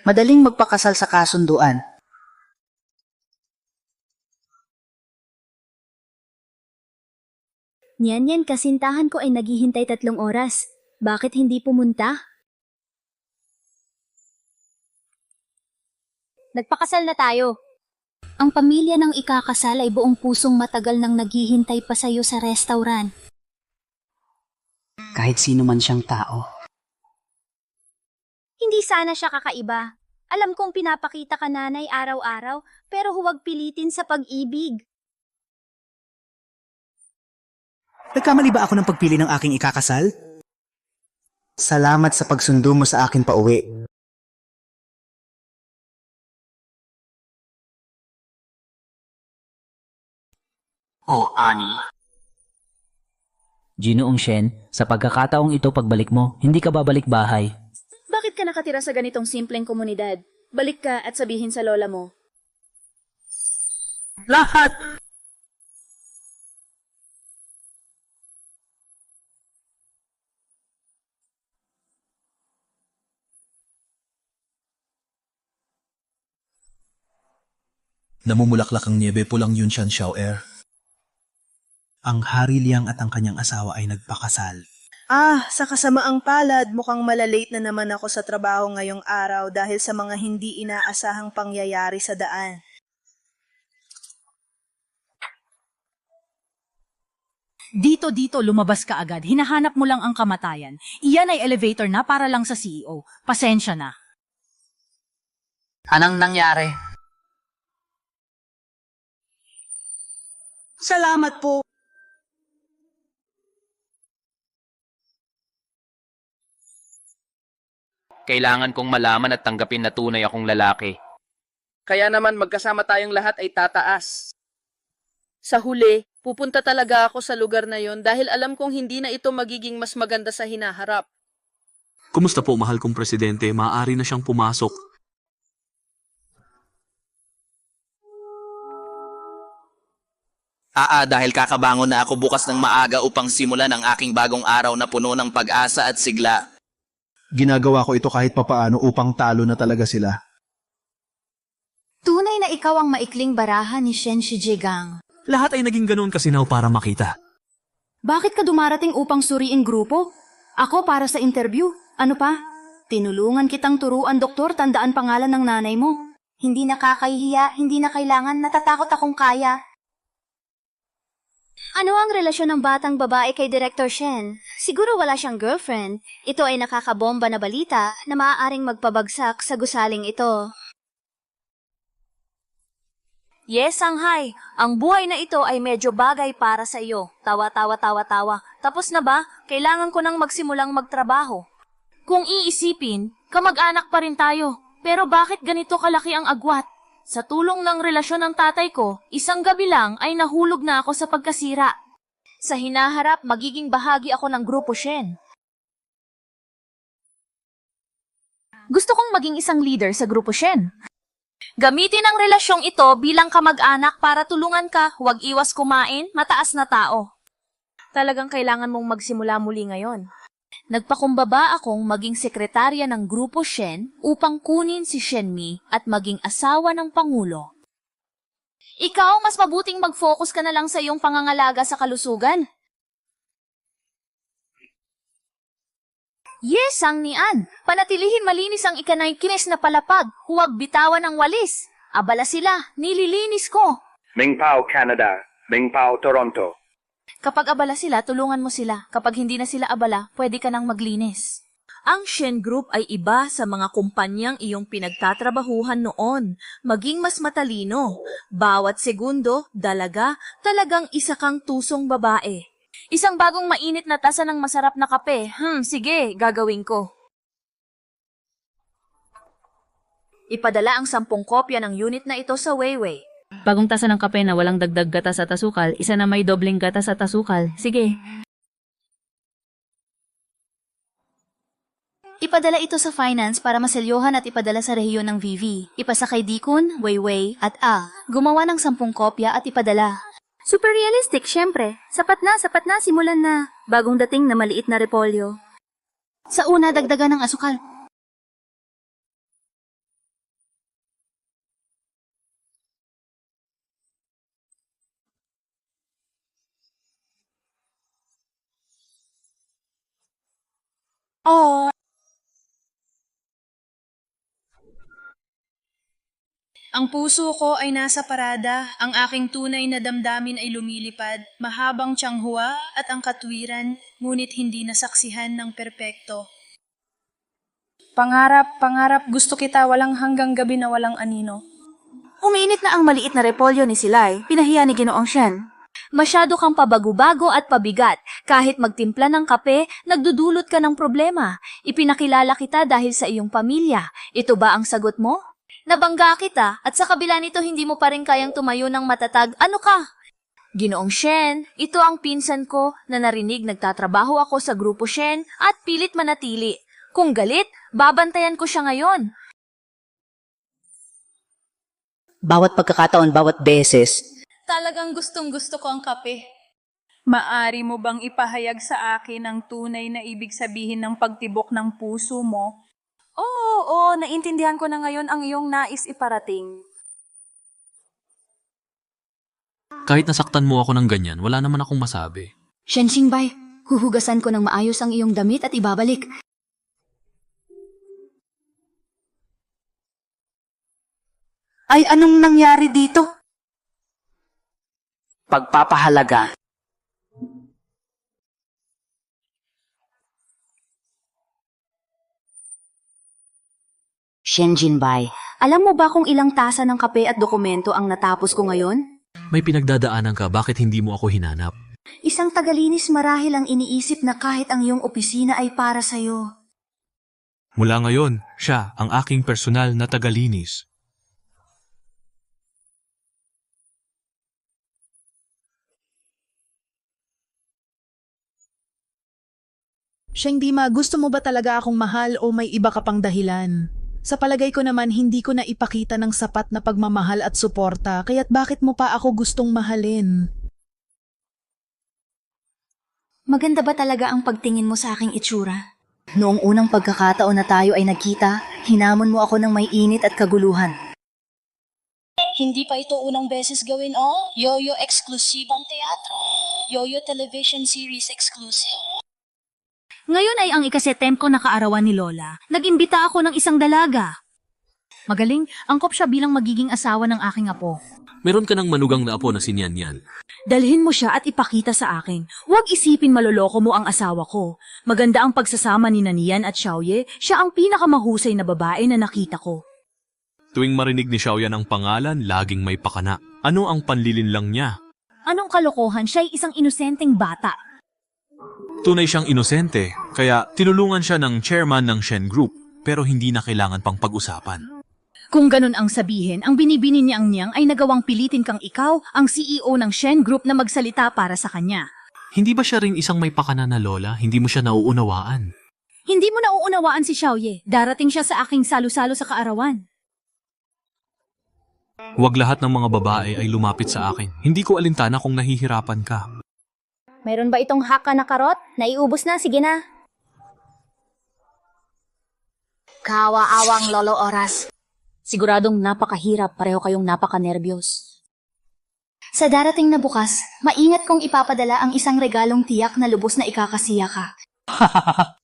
Madaling magpakasal sa kasunduan. Niyan yan kasintahan ko ay naghihintay tatlong oras. Bakit hindi pumunta? Nagpakasal na tayo. Ang pamilya ng ikakasal ay buong pusong matagal nang naghihintay pa sa'yo sa restaurant. Kahit sino man siyang tao. Hindi sana siya kakaiba. Alam kong pinapakita ka nanay araw-araw, pero huwag pilitin sa pag-ibig. Nagkamali ba ako ng pagpili ng aking ikakasal? Salamat sa pagsundo mo sa akin pa uwi. Oh, Ani. Ginoong Shen, sa pagkakataong ito pagbalik mo, hindi ka babalik bahay. Bakit ka nakatira sa ganitong simpleng komunidad? Balik ka at sabihin sa lola mo. Lahat! Namumulaklak ang niebe pulang Yunshan Xiaoer. Ang Hari Liang at ang kanyang asawa ay nagpakasal. Ah, sa kasamaang palad, mukhang malalate na naman ako sa trabaho ngayong araw dahil sa mga hindi inaasahang pangyayari sa daan. Dito dito lumabas ka agad. Hinahanap mo lang ang kamatayan. Iyan ay elevator na para lang sa CEO. Pasensya na. Anong nangyari? Salamat po. Kailangan kong malaman at tanggapin na tunay akong lalaki. Kaya naman magkasama tayong lahat ay tataas. Sa huli, pupunta talaga ako sa lugar na yon dahil alam kong hindi na ito magiging mas maganda sa hinaharap. Kumusta po mahal kong presidente? Maaari na siyang pumasok. Aa dahil kakabangon na ako bukas ng maaga upang simulan ang aking bagong araw na puno ng pag-asa at sigla. Ginagawa ko ito kahit papaano upang talo na talaga sila. Tunay na ikaw ang maikling baraha ni Shen Shijigang. Lahat ay naging ganoon kasinaw para makita. Bakit ka dumarating upang suriin grupo? Ako para sa interview. Ano pa? Tinulungan kitang turuan doktor tandaan pangalan ng nanay mo. Hindi nakakahihiya, hindi na kailangan, natatakot akong kaya. Ano ang relasyon ng batang babae kay Director Shen? Siguro wala siyang girlfriend. Ito ay nakakabomba na balita na maaaring magpabagsak sa gusaling ito. Yes, Shanghai. Ang buhay na ito ay medyo bagay para sa iyo. Tawa, tawa, tawa, tawa. Tapos na ba? Kailangan ko nang magsimulang magtrabaho. Kung iisipin, kamag-anak pa rin tayo. Pero bakit ganito kalaki ang agwat? Sa tulong ng relasyon ng tatay ko, isang gabi lang ay nahulog na ako sa pagkasira. Sa hinaharap, magiging bahagi ako ng Grupo Shen. Gusto kong maging isang leader sa Grupo Shen. Gamitin ang relasyong ito bilang kamag-anak para tulungan ka, huwag iwas kumain, mataas na tao. Talagang kailangan mong magsimula muli ngayon. Nagpakumbaba akong maging sekretarya ng Grupo Shen upang kunin si Shenmi at maging asawa ng Pangulo. Ikaw, mas mabuting mag-focus ka na lang sa iyong pangangalaga sa kalusugan. Yes, ang nian. Panatilihin malinis ang ikanay-kinis na palapag. Huwag bitawan ng walis. Abala sila, nililinis ko. Mingpao, Canada. Mingpao, Toronto. Kapag abala sila, tulungan mo sila. Kapag hindi na sila abala, pwede ka nang maglinis. Ang Shen Group ay iba sa mga kumpanyang iyong pinagtatrabahuhan noon. Maging mas matalino. Bawat segundo, dalaga, talagang isa kang tusong babae. Isang bagong mainit na tasa ng masarap na kape. Hmm, sige, gagawin ko. Ipadala ang sampung kopya ng unit na ito sa Weiwei. Bagong tasa ng kape na walang dagdag gatas at asukal, isa na may dobleng gatas at asukal. Sige. Ipadala ito sa finance para maselyohan at ipadala sa rehiyon ng VV. Ipasa kay Dikun, Weiwei at A. Gumawa ng sampung kopya at ipadala. Super realistic, syempre. Sapat na, sapat na, simulan na. Bagong dating na maliit na repolyo. Sa una, dagdagan ng asukal. Oh. Ang puso ko ay nasa parada, ang aking tunay na damdamin ay lumilipad, mahabang tsanghua at ang katwiran, ngunit hindi nasaksihan ng perpekto. Pangarap, pangarap, gusto kita walang hanggang gabi na walang anino. Uminit na ang maliit na repolyo ni Silay, pinahiya ni Ginoong Shen. Masyado kang pabago-bago at pabigat. Kahit magtimpla ng kape, nagdudulot ka ng problema. Ipinakilala kita dahil sa iyong pamilya. Ito ba ang sagot mo? Nabangga kita at sa kabila nito hindi mo pa rin kayang tumayo ng matatag. Ano ka? Ginoong Shen, ito ang pinsan ko na narinig nagtatrabaho ako sa Grupo Shen at pilit manatili. Kung galit, babantayan ko siya ngayon. Bawat pagkakataon, bawat beses. Talagang gustong gusto ko ang kape. Maari mo bang ipahayag sa akin ang tunay na ibig sabihin ng pagtibok ng puso mo? Oo, oo, naintindihan ko na ngayon ang iyong nais iparating. Kahit nasaktan mo ako ng ganyan, wala naman akong masabi. Shen Xingbei, huhugasan ko ng maayos ang iyong damit at ibabalik. Ay, anong nangyari dito? Pagpapahalaga. Shen Jinbai, alam mo ba kung ilang tasa ng kape at dokumento ang natapos ko ngayon? May pinagdadaanan ka, bakit hindi mo ako hinanap? Isang tagalinis marahil ang iniisip na kahit ang iyong opisina ay para sa'yo. Mula ngayon, siya ang aking personal na tagalinis. Siyang Dima, gusto mo ba talaga akong mahal o may iba ka pang dahilan? Sa palagay ko naman, hindi ko na ipakita ng sapat na pagmamahal at suporta, kaya't bakit mo pa ako gustong mahalin? Maganda ba talaga ang pagtingin mo sa aking itsura? Noong unang pagkakataon na tayo ay nagkita, hinamon mo ako ng may init at kaguluhan. Hindi pa ito unang beses gawin, oh. Yoyo exclusive ang teatro. Yoyo television series exclusive. Ngayon ay ang ikasetem ko na kaarawan ni Lola. Nag-imbita ako ng isang dalaga. Magaling, angkop siya bilang magiging asawa ng aking apo. Meron ka ng manugang na apo na si Nian Nian. Dalhin mo siya at ipakita sa akin. Huwag isipin maloloko mo ang asawa ko. Maganda ang pagsasama ni Nanian at Xiaoye. Siya ang pinakamahusay na babae na nakita ko. Tuwing marinig ni Xiaoyan ang pangalan, laging may pakana. Ano ang panlilinlang niya? Anong kalokohan? Siya ay isang inosenteng bata. Tunay siyang inosente, kaya tinulungan siya ng chairman ng Shen Group, pero hindi na kailangan pang pag-usapan. Kung ganun ang sabihin, ang binibini niyang niyang ay nagawang pilitin kang ikaw, ang CEO ng Shen Group na magsalita para sa kanya. Hindi ba siya rin isang may pakana na lola? Hindi mo siya nauunawaan. Hindi mo nauunawaan si Xiaoye. Darating siya sa aking salo-salo sa kaarawan. Huwag lahat ng mga babae ay lumapit sa akin. Hindi ko alintana kung nahihirapan ka. Mayroon ba itong haka na karot? Naiubos na, sige na. Kawaawang lolo oras. Siguradong napakahirap, pareho kayong napaka-nervyos. Sa darating na bukas, maingat kong ipapadala ang isang regalong tiyak na lubos na ikakasiya ka.